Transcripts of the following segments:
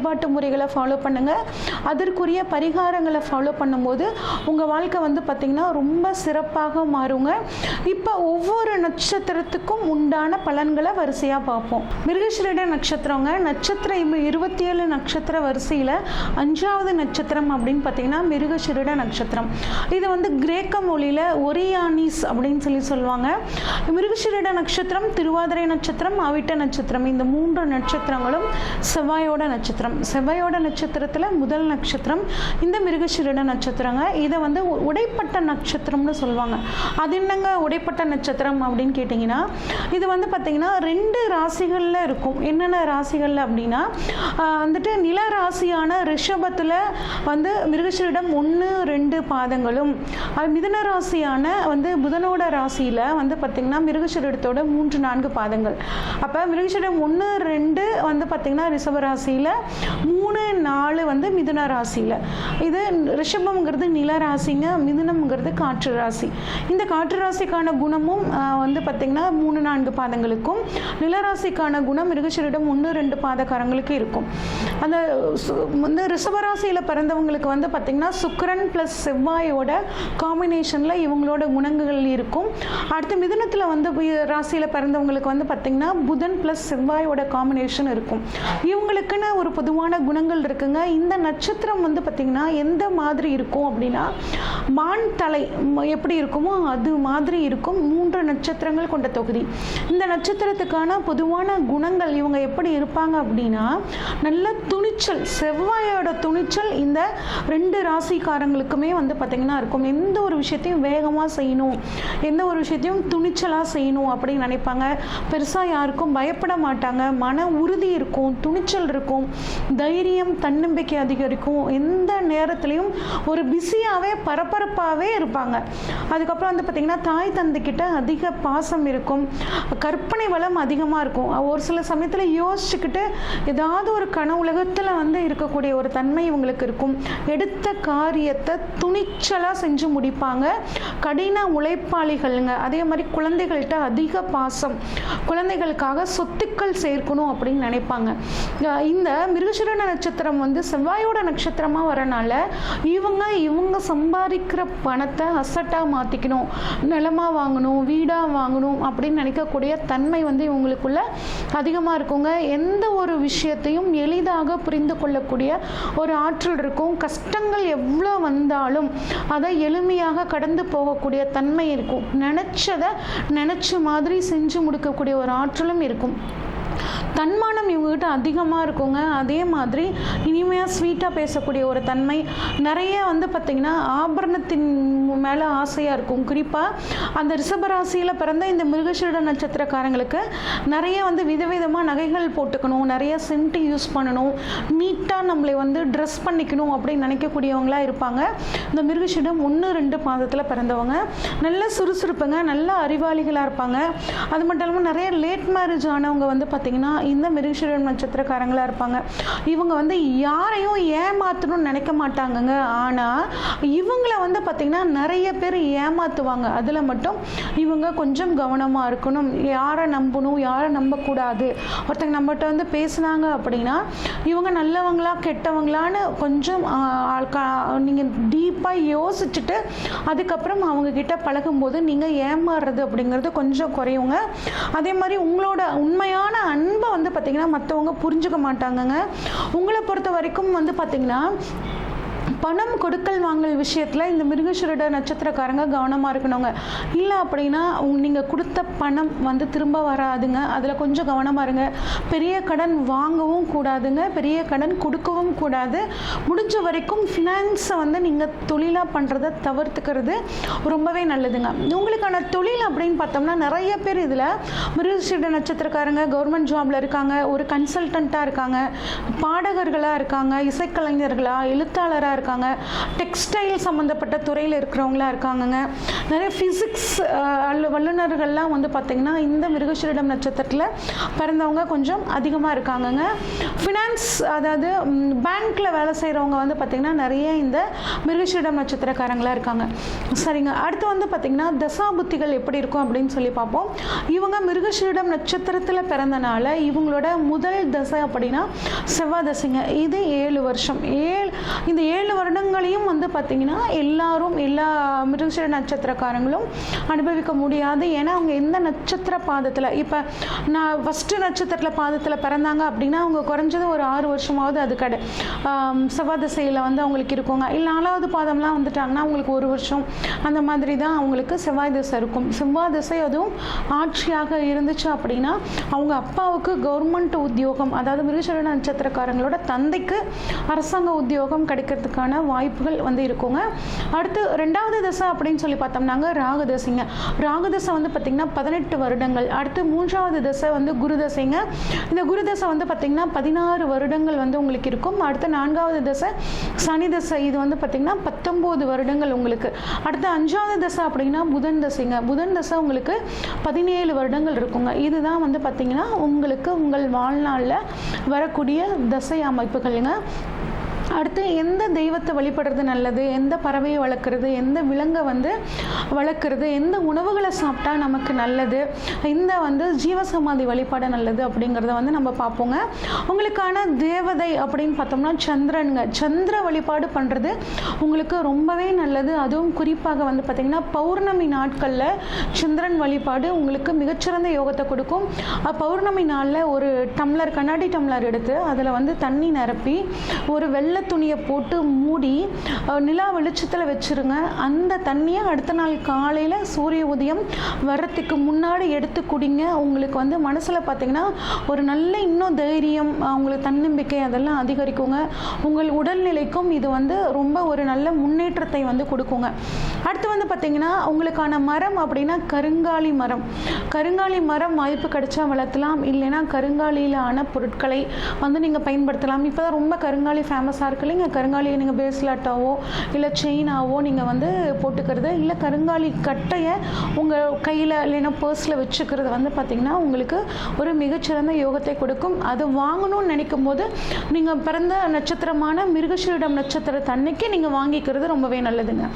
வழிபாட்டு முறைகளை ஃபாலோ பண்ணுங்கள் அதற்குரிய பரிகாரங்களை ஃபாலோ பண்ணும்போது உங்கள் வாழ்க்கை வந்து பார்த்திங்கன்னா ரொம்ப சிறப்பாக மாறுங்க. இப்போ ஒவ்வொரு நட்சத்திரத்துக்கும் உண்டான பலன்களை வரிசையாக பார்ப்போம். மிருகஸ்ரீட நட்சத்திரங்க நட்சத்திரம் இருபத்தி ஏழு நட்சத்திர வரிசையில் அஞ்சாவது நட்சத்திரம் அப்படின்னு பார்த்தீங்கன்னா மிருகஸ்ரீட நட்சத்திரம். இது வந்து கிரேக்க மொழியில் ஒரியானிஸ் அப்படின்னு சொல்லி சொல்லுவாங்க. மிருகஸ்ரீட நட்சத்திரம் திருவாதிரை நட்சத்திரம் அவிட்ட நட்சத்திரம். இந்த மூன்று நட்சத்திரங்களும் செவ்வாயோட நட்சத்திரம். செவ்வாயோட நட்சத்திரத்தில் முதல் நட்சத்திரம் இந்த மிருகஸ்ரீட நட்சத்திரங்க. இதை வந்து உடைப்பட்ட நட்சத்திரம்னு சொல்லுவாங்க. அது என்னங்க உடைப்பட்ட நட்சத்திரம் அப்படின்னு கேட்டிங்கன்னா இது வந்து பார்த்திங்கன்னா ரெண்டு ராசிகளில் இருக்கும். என்னென்ன ராசிகளில் அப்படின்னா வந்துட்டு நில ராசியான ரிஷபத்தில் வந்து மிருகஸ்ரீடம் ஒன்று ரெண்டு பாதங்களும். மிதன மிதுன ராசியான வந்து புதனோட ராசியில் வந்து பார்த்திங்கன்னா மிருகஸ்ரீடத்தோட மூன்று நான்கு பாதங்கள். அப்போ மிருகஸ்ரீடம் ஒன்று ரெண்டு வந்து பார்த்திங்கன்னா ரிஷபராசியில் No. மூணு நாலு வந்து மிதுன ராசியில். இது ரிஷபம்ங்கிறது நில ராசிங்க மிதுனம்ங்கிறது காற்று ராசி. இந்த காற்று ராசிக்கான குணமும் வந்து பார்த்திங்கன்னா மூணு நான்கு பாதங்களுக்கும் நிலராசிக்கான குணம் மிருகசரிடம் ஒன்று ரெண்டு பாதக்காரங்களுக்கு இருக்கும். அந்த வந்து ரிஷபராசியில் பிறந்தவங்களுக்கு வந்து பார்த்திங்கன்னா சுக்கரன் ப்ளஸ் செவ்வாயோட காம்பினேஷனில் இவங்களோட குணங்கள் இருக்கும். அடுத்து மிதுனத்தில் வந்து ராசியில் பிறந்தவங்களுக்கு வந்து பார்த்திங்கன்னா புதன் ப்ளஸ் செவ்வாயோட காம்பினேஷன் இருக்கும். இவங்களுக்குன்னு ஒரு பொதுவான குணங்கள் இருக்குங்க. இந்த நட்சத்திரம் வந்து பார்த்திங்கன்னா எந்த மாதிரி இருக்கும் அப்படின்னா மான் தலை எப்படி இருக்குமோ அது மாதிரி இருக்கும். மூன்று நட்சத்திரங்கள் கொண்ட தொகுதி. இந்த நட்சத்திரத்துக்கான பொதுவான குணங்கள் இவங்க எப்படி இருப்பாங்க அப்படின்னா நல்ல துணிச்சல் செவ்வாயோட துணிச்சல் இந்த ரெண்டு ராசிக்காரங்களுக்குமே வந்து பார்த்திங்கன்னா இருக்கும். எந்த ஒரு விஷயத்தையும் வேகமாக செய்யணும். எந்த ஒரு விஷயத்தையும் துணிச்சலாக செய்யணும் அப்படின்னு நினைப்பாங்க. பெருசாக யாருக்கும் பயப்பட மாட்டாங்க. மன உறுதி இருக்கும் துணிச்சல் இருக்கும் தைரியம் தைரியம் தன்னம்பிக்கை அதிகரிக்கும். எந்த நேரத்துலையும் ஒரு பிஸியாகவே பரபரப்பாகவே இருப்பாங்க. அதுக்கப்புறம் வந்து பார்த்திங்கன்னா தாய் தந்தைக்கிட்ட அதிக பாசம் இருக்கும். கற்பனை வளம் அதிகமாக இருக்கும். ஒரு சில சமயத்தில் யோசிச்சுக்கிட்டு ஏதாவது ஒரு கன உலகத்தில் வந்து இருக்கக்கூடிய ஒரு தன்மை இவங்களுக்கு இருக்கும். எடுத்த காரியத்தை துணிச்சலாக செஞ்சு முடிப்பாங்க. கடின உழைப்பாளிகள்ங்க. அதே மாதிரி குழந்தைகள்கிட்ட அதிக பாசம். குழந்தைகளுக்காக சொத்துக்கள் சேர்க்கணும் அப்படின்னு நினைப்பாங்க. இந்த மிருகசுரன நட்சத்திரம் வந்து செவ்வாயோட நட்சத்திரமாக வரனால இவங்க இவங்க சம்பாதிக்கிற பணத்தை அசட்டாக மாற்றிக்கணும் நிலமாக வாங்கணும் வீடாக வாங்கணும் அப்படின்னு நினைக்கக்கூடிய தன்மை வந்து இவங்களுக்குள்ள அதிகமாக இருக்குங்க. எந்த ஒரு விஷயத்தையும் எளிதாக புரிந்து கொள்ளக்கூடிய ஒரு ஆற்றல் இருக்கும். கஷ்டங்கள் எவ்வளோ வந்தாலும் அதை எளிமையாக கடந்து போகக்கூடிய தன்மை இருக்கும். நினச்சதை நினச்ச மாதிரி செஞ்சு முடிக்கக்கூடிய ஒரு ஆற்றலும் இருக்கும். தன்மானம் இவங்ககிட்ட அதிகமாக இருக்குங்க. அதே மாதிரி இனிமையாக ஸ்வீட்டாக பேசக்கூடிய ஒரு தன்மை நிறைய வந்து பார்த்திங்கன்னா ஆபரணத்தின் மேலே ஆசையாக இருக்கும். குறிப்பாக அந்த ரிஷபராசியில் பிறந்த இந்த மிருகசீட நட்சத்திரக்காரங்களுக்கு நிறைய வந்து விதவிதமாக நகைகள் போட்டுக்கணும். நிறைய சென்ட் யூஸ் பண்ணணும். நீட்டாக நம்மளை வந்து ட்ரெஸ் பண்ணிக்கணும் அப்படின்னு நினைக்கக்கூடியவங்களாக இருப்பாங்க. இந்த மிருகசீடம் ஒன்று ரெண்டு பாதத்தில் பிறந்தவங்க. நல்ல சுறுசுறுப்புங்க. நல்ல அறிவாளிகளாக இருப்பாங்க. அது மட்டும் இல்லாமல் நிறைய லேட் மேரேஜ் ஆனவங்க வந்து பார்த்திங்கன்னா இந்த மிருகசீரன் நட்சத்திரக்காரங்களாக இருப்பாங்க. இவங்க வந்து யாரையும் ஏமாற்றணும்னு நினைக்க மாட்டாங்கங்க. ஆனால் இவங்கள வந்து பார்த்திங்கன்னா நிறைய பேர் ஏமாற்றுவாங்க அதில் மட்டும் இவங்க கொஞ்சம் கவனமாக இருக்கணும். யாரை நம்பணும் யாரை நம்பக்கூடாது. ஒருத்தங்க நம்மகிட்ட வந்து பேசுனாங்க அப்படின்னா இவங்க நல்லவங்களா கெட்டவங்களான்னு கொஞ்சம் நீங்கள் டீப்பாக யோசிச்சுட்டு அதுக்கப்புறம் அவங்க கிட்ட பழகும்போது நீங்கள் ஏமாறுறது அப்படிங்கிறது கொஞ்சம் குறையுங்க. அதே மாதிரி உங்களோட உண்மையான அன்பை வந்து பார்த்திங்கன்னா மற்றவங்க புரிஞ்சுக்க மாட்டாங்கங்க. உங்களை பொறுத்த வரைக்கும் வந்து பார்த்திங்கன்னா பணம் கொடுக்கல் வாங்கல் விஷயத்தில் இந்த மிருகசுரட நட்சத்திரக்காரங்க கவனமாக இருக்கணுங்க. இல்லை அப்படின்னா நீங்கள் கொடுத்த பணம் வந்து திரும்ப வராதுங்க. அதில் கொஞ்சம் கவனமாக இருங்க. பெரிய கடன் வாங்கவும் கூடாதுங்க. பெரிய கடன் கொடுக்கவும் கூடாது. முடிஞ்ச வரைக்கும் ஃபினான்ஸை வந்து நீங்கள் தொழிலாக பண்ணுறதை தவிர்த்துக்கிறது ரொம்பவே நல்லதுங்க. உங்களுக்கான தொழில் அப்படின்னு பார்த்தோம்னா நிறைய பேர் இதில் மிருகசுரட நட்சத்திரக்காரங்க கவர்மெண்ட் ஜாபில் இருக்காங்க. ஒரு கன்சல்டண்ட்டாக இருக்காங்க. பாடகர்களாக இருக்காங்க. இசைக்கலைஞர்களாக எழுத்தாளராக இருக்காங்க. டெக்ஸ்டைல் சம்மந்தப்பட்ட துறையில் இருக்கிறவங்களா இருக்காங்கங்க. நிறைய ஃபிசிக்ஸ் வல்லுநர்கள்லாம் வந்து பார்த்திங்கன்னா இந்த மிருகசீரிடம் நட்சத்திரத்தில் பிறந்தவங்க கொஞ்சம் அதிகமாக இருக்காங்கங்க. ஃபினான்ஸ் அதாவது பேங்க்கில் வேலை செய்கிறவங்க வந்து பார்த்திங்கன்னா நிறைய இந்த மிருகசீரிடம் நட்சத்திரக்காரங்களாக இருக்காங்க. சரிங்க. அடுத்து வந்து பார்த்திங்கன்னா தசாபுத்திகள் எப்படி இருக்கும் அப்படின்னு சொல்லி பார்ப்போம். இவங்க மிருகசீரிடம் நட்சத்திரத்தில் பிறந்தனால இவங்களோட முதல் தசை அப்படின்னா செவ்வாய் தசைங்க. இது ஏழு வருஷம். ஏழு இந்த ஏழு வருடங்களையும் வந்து பார்த்திங்கன்னா எல்லாரும் எல்லா மிருகசிர நட்சத்திரக்காரங்களும் அனுபவிக்க முடியாது. ஏன்னா அவங்க எந்த நட்சத்திர பாதத்தில் இப்போ நான் ஃபஸ்ட்டு நட்சத்திரத்தில் பாதத்தில் பிறந்தாங்க அப்படின்னா அவங்க குறைஞ்சது ஒரு ஆறு வருஷமாவது அது கடை செவ்வாதிசையில் வந்து அவங்களுக்கு இருக்குங்க. இல்லை நாலாவது பாதம்லாம் வந்துட்டாங்கன்னா அவங்களுக்கு ஒரு வருஷம். அந்த மாதிரி தான் அவங்களுக்கு செவ்வாய் திசை இருக்கும். செவ்வாய் திசை அதுவும் ஆட்சியாக இருந்துச்சு அப்படின்னா அவங்க அப்பாவுக்கு கவர்மெண்ட் உத்தியோகம் அதாவது மிருகசிர நட்சத்திரக்காரங்களோட தந்தைக்கு அரசாங்க உத்தியோகம் கிடைக்கிறதுக்கான வாய்ப்புகள் வந்து இருக்குங்க. அடுத்து ரெண்டாவது தசை அப்படின்னு சொல்லி பார்த்தோம்னாங்க ராகதசைங்க. ராகதசை வந்து பார்த்திங்கன்னா பதினெட்டு வருடங்கள். அடுத்து மூன்றாவது தசை வந்து குருதசைங்க. இந்த குருதசை வந்து பார்த்திங்கன்னா பதினாறு வருடங்கள் வந்து உங்களுக்கு இருக்கும். அடுத்து நான்காவது தசை சனி தசை. இது வந்து பார்த்திங்கன்னா பத்தொம்போது வருடங்கள் உங்களுக்கு. அடுத்து அஞ்சாவது தசை அப்படின்னா புதன் தசைங்க. புதன் தசை உங்களுக்கு பதினேழு வருடங்கள் இருக்குங்க. இதுதான் வந்து பார்த்திங்கன்னா உங்களுக்கு உங்கள் வாழ்நாளில் வரக்கூடிய தசை அமைப்புகள்ங்க. அடுத்து எந்த தெய்வத்தை வழிபடுறது நல்லது? எந்த பறவையை வளர்க்குறது? எந்த விலங்கை வந்து வளர்க்குறது? எந்த உணவுகளை சாப்பிட்டா நமக்கு நல்லது? இந்த வந்து ஜீவசமாதி வழிபாடு நல்லது அப்படிங்கிறத வந்து நம்ம பார்ப்போங்க. உங்களுக்கான தேவதை அப்படின்னு பார்த்தோம்னா சந்திரனுங்க. சந்திர வழிபாடு பண்ணுறது உங்களுக்கு ரொம்பவே நல்லது. அதுவும் குறிப்பாக வந்து பார்த்திங்கன்னா பௌர்ணமி நாட்களில் சந்திரன் வழிபாடு உங்களுக்கு மிகச்சிறந்த யோகத்தை கொடுக்கும். பௌர்ணமி நாளில் ஒரு டம்ளர் கண்ணாடி டம்ளர் எடுத்து அதில் வந்து தண்ணி நிரப்பி ஒரு வெள்ளை வெள்ளை துணியை போட்டு மூடி நிலா வெளிச்சத்தில் வச்சுருங்க. அந்த தண்ணியை அடுத்த நாள் காலையில் சூரிய உதயம் வர்றதுக்கு முன்னாடி எடுத்து குடிங்க. உங்களுக்கு வந்து மனசில் பார்த்தீங்கன்னா ஒரு நல்ல இன்னும் தைரியம் அஹ், உங்களுக்கு தன்னம்பிக்கை அதெல்லாம் அதிகரிக்குங்க. உங்கள் உடல்நிலைக்கும் இது வந்து ரொம்ப ஒரு நல்ல முன்னேற்றத்தை வந்து கொடுக்குங்க. அடுத்து வந்து பார்த்தீங்கன்னா உங்களுக்கான மரம் அப்படின்னா கருங்காலி மரம். கருங்காலி மரம் வாய்ப்பு கிடைச்சா வளர்த்தலாம். இல்லைன்னா கருங்காலியிலான பொருட்களை வந்து நீங்கள் பயன்படுத்தலாம். இப்போ தான் ரொம்ப கருங்காலி ஃபேமஸாக இருக்கு இல்லைங்க. கருங்காலியை நீங்கள் பேஸ்லாட்டாவோ இல்லை செயினாவோ நீங்கள் வந்து போட்டுக்கிறது. இல்லை கருங்காலி கட்டையை உங்கள் கையில் இல்லைன்னா பர்ஸில் வச்சுக்கிறது வந்து பார்த்திங்கன்னா உங்களுக்கு ஒரு மிகச்சிறந்த யோகத்தை கொடுக்கும். அது வாங்கணும்னு நினைக்கும் போது நீங்கள் பிறந்த நட்சத்திரமான மிருகசீரிடம் நட்சத்திரத்தன்னைக்கு நீங்கள் வாங்கிக்கிறது ரொம்பவே நல்லதுங்க.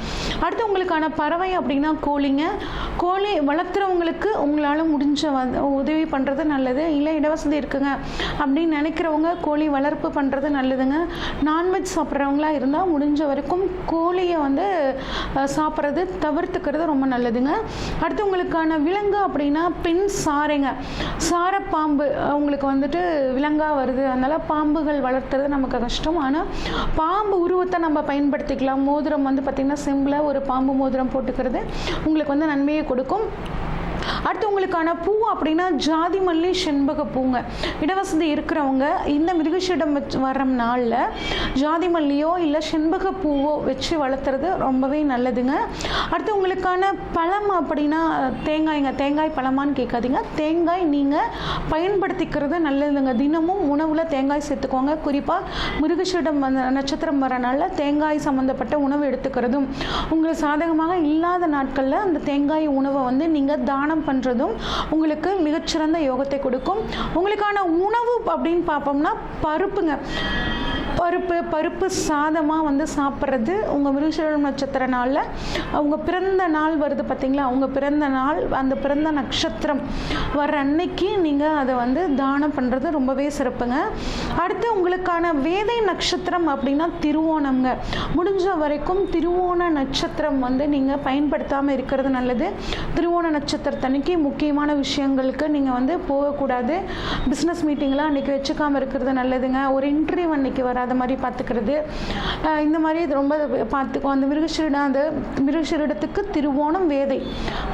அடுத்து உங்களுக்கான பறவை அப்படின்னா கோழிங்க. கோழி வளர்த்துறவங்களுக்கு உங்களால் முடிஞ்ச உதவி பண்ணுறது நல்லது. இல்லை இடவசதி இருக்குங்க. அப்படின்னு நினைக்கிறவங்க கோழி வளர்ப்பு பண்ணுறது நல்லதுங்க. நான்வெஜ் சாப்பிட்றவங்களா இருந்தால் முடிஞ்ச வரைக்கும் கோழியை வந்து சாப்பிட்றது தவிர்த்துக்கிறது ரொம்ப நல்லதுங்க. அடுத்து உங்களுக்கான விலங்கு அப்படின்னா பெண் சாரைங்க. சாரப்பாம்பு பாம்பு உங்களுக்கு வந்துட்டு விலங்காக வருது. அதனால் பாம்புகள் வளர்த்துறது நமக்கு கஷ்டம். ஆனால் பாம்பு உருவத்தை நம்ம பயன்படுத்திக்கலாம். மோதிரம் வந்து பார்த்திங்கன்னா சிம்பிளாக ஒரு பாம்பு மோதிரம் போட்டுக்கிறது. உங்களுக்கு வந்து நன்மையை கொடுக்கும். அடுத்து உங்களுக்கான பூ அப்படின்னா ஜாதி மல்லி செண்பக பூங்க. இடவசதி இருக்கிறவங்க இந்த மிருகஷிடம் வச்சு வர்ற நாளில் ஜாதி மல்லியோ இல்லை செண்பக பூவோ வச்சு வளர்த்துறது ரொம்பவே நல்லதுங்க. அடுத்து உங்களுக்கான பழம் அப்படின்னா தேங்காய்ங்க. தேங்காய் பழமான்னு கேட்காதீங்க. தேங்காய் நீங்கள் பயன்படுத்திக்கிறது நல்லதுங்க. தினமும் உணவில் தேங்காய் சேர்த்துக்கோங்க. குறிப்பாக மிருகஷிடம் வந்த நட்சத்திரம் வரனால தேங்காய் சம்மந்தப்பட்ட உணவு எடுத்துக்கிறதும் உங்களுக்கு சாதகமாக இல்லாத நாட்களில் அந்த தேங்காய் உணவை வந்து நீங்கள் தானம் பண்ணுறதும் உங்களுக்கு மிகச்சிறந்த யோகத்தை கொடுக்கும். உங்களுக்கான உணவு அப்படின்னு பார்ப்போம்னா பருப்புங்க. பருப்பு பருப்பு சாதமாக வந்து சாப்பிட்றது உங்கள் மிருகசீரம் நட்சத்திர நாளில். அவங்க பிறந்த நாள் வருது பார்த்தீங்களா அவங்க பிறந்த நாள் அந்த பிறந்த நட்சத்திரம் வர்ற அன்னைக்கு நீங்கள் அதை வந்து தானம் பண்ணுறது ரொம்பவே சிறப்புங்க. அடுத்து உங்களுக்கான வேதை நட்சத்திரம் அப்படின்னா திருவோணம்ங்க. முடிஞ்ச வரைக்கும் திருவோண நட்சத்திரம் வந்து நீங்கள் பயன்படுத்தாமல் இருக்கிறது நல்லது. திருவோண நட்சத்திரத்தன்னைக்கு முக்கியமான விஷயங்களுக்கு நீங்கள் வந்து போகக்கூடாது. பிஸ்னஸ் மீட்டிங்லாம் அன்றைக்கி வச்சுக்காமல் இருக்கிறது நல்லதுங்க. ஒரு இன்டர்வியூ அன்றைக்கி வராது. மாதிரி பார்த்துக்கிறது. இந்த மாதிரி இது ரொம்ப பார்த்துக்கோ அந்த மிருகஷீரிடம் அந்த மிருகஷீரிடத்துக்கு திருவோணம் வேதை.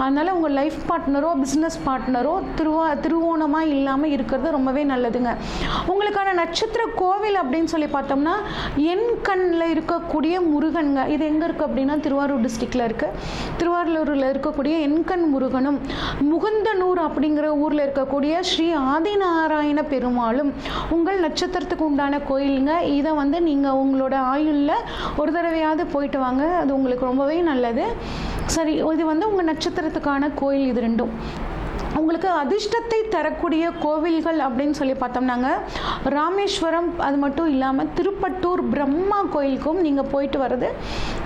அதனால் உங்கள் லைஃப் பார்ட்னரோ பிஸ்னஸ் பார்ட்னரோ திருவா திருவோணமாக இல்லாமல் இருக்கிறது ரொம்பவே நல்லதுங்க. உங்களுக்கான நட்சத்திர கோவில் அப்படின்னு சொல்லி பார்த்தோம்னா என் கண்ணில் இருக்கக்கூடிய முருகனுங்க. இது எங்கே இருக்குது அப்படின்னா திருவாரூர் டிஸ்ட்ரிக்டில் இருக்குது திருவாரூரில் இருக்கக்கூடிய எண்கண் முருகனும் முகுந்தனூர் அப்படிங்கிற ஊரில் இருக்கக்கூடிய ஸ்ரீ ஆதிநாராயண பெருமாளும் உங்கள் நட்சத்திரத்துக்கு உண்டான கோயிலுங்க. இதை வந்து நீங்கள் உங்களோட ஆயுளில் ஒரு தடவையாவது போயிட்டு வாங்க. அது உங்களுக்கு ரொம்பவே நல்லது. சரி இது வந்து உங்கள் நட்சத்திரத்துக்கான கோயில் இது ரெண்டும். உங்களுக்கு அதிர்ஷ்டத்தை தரக்கூடிய கோவில்கள் அப்படின்னு சொல்லி பார்த்தோம்னாங்க. ராமேஸ்வரம் அது மட்டும் இல்லாமல் திருப்பட்டூர் பிரம்மா கோயிலுக்கும் நீங்கள் போயிட்டு வர்றது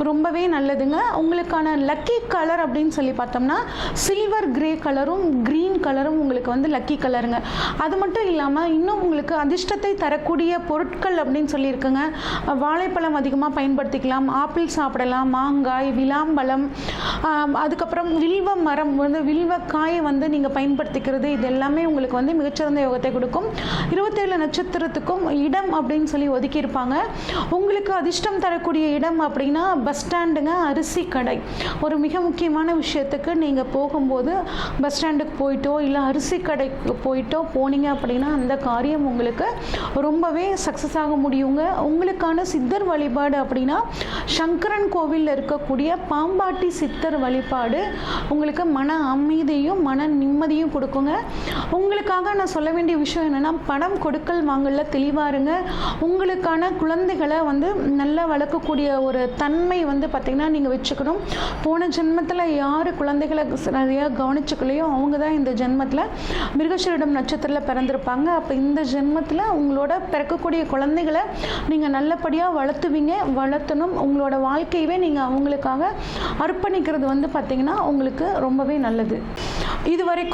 ரொம்பவே நல்லதுங்க. உங்களுக்கான லக்கி கலர் அப்படின்னு சொல்லி பார்த்தோம்னா சில்வர் கிரே கலரும் க்ரீன் கலரும் உங்களுக்கு வந்து லக்கி கலருங்க அது மட்டும் இல்லாமல் இன்னும் உங்களுக்கு அதிர்ஷ்டத்தை தரக்கூடிய பொருட்கள் அப்படின்னு சொல்லியிருக்குங்க. வாழைப்பழம் அதிகமாக பயன்படுத்திக்கலாம் ஆப்பிள் சாப்பிடலாம் மாங்காய் விளாம்பழம் அதுக்கப்புறம் வில்வ மரம் வந்து வில்வ காயை வந்து நீங்கள் பயன்படுத்திக்கிறது. இது எல்லாமே உங்களுக்கு வந்து மிகச்சிறந்த யோகத்தை கொடுக்கும். இருபத்தேழு நட்சத்திரத்துக்கும் இடம் அப்படின்னு சொல்லி ஒதுக்கியிருப்பாங்க. உங்களுக்கு அதிர்ஷ்டம் தரக்கூடிய இடம் அப்படின்னா பஸ் ஸ்டாண்டுங்க அரிசி கடை. ஒரு மிக முக்கியமான விஷயத்துக்கு நீங்கள் போகும்போது பஸ் ஸ்டாண்டுக்கு போயிட்டோ இல்லை அரிசி கடைக்கு போயிட்டோ போனீங்க அப்படின்னா அந்த காரியம் உங்களுக்கு ரொம்பவே சக்ஸஸ் ஆக முடியுங்க. உங்களுக்கான சித்தர் வழிபாடு அப்படின்னா சங்கரன் கோவிலில் இருக்கக்கூடிய பாம்பாட்டி சித்தர் வழிபாடு உங்களுக்கு மன அமைதியும் மன நிம்மதி நிம்மதியும் கொடுக்குங்க. உங்களுக்காக நான் சொல்ல வேண்டிய விஷயம் என்னென்னா பணம் கொடுக்கல் வாங்கல தெளிவாருங்க உங்களுக்கான குழந்தைகளை வந்து நல்லா வளர்க்கக்கூடிய ஒரு தன்மை வந்து பார்த்திங்கன்னா நீங்கள் வச்சுக்கணும். போன ஜென்மத்தில் யார் குழந்தைகளை நிறையா கவனிச்சுக்கலையோ அவங்க தான் இந்த ஜென்மத்தில் மிருகசீரிடம் நட்சத்திரத்தில் பிறந்திருப்பாங்க. அப்போ இந்த ஜென்மத்தில் உங்களோட பிறக்கக்கூடிய குழந்தைகளை நீங்கள் நல்லபடியாக வளர்த்துவீங்க. வளர்த்தணும். உங்களோட வாழ்க்கையவே நீங்கள் அவங்களுக்காக அர்ப்பணிக்கிறது வந்து பார்த்திங்கன்னா உங்களுக்கு ரொம்பவே நல்லது. இது வரைக்கும்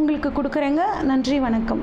உங்களுக்கு கொடுக்குறேங்க. நன்றி வணக்கம்.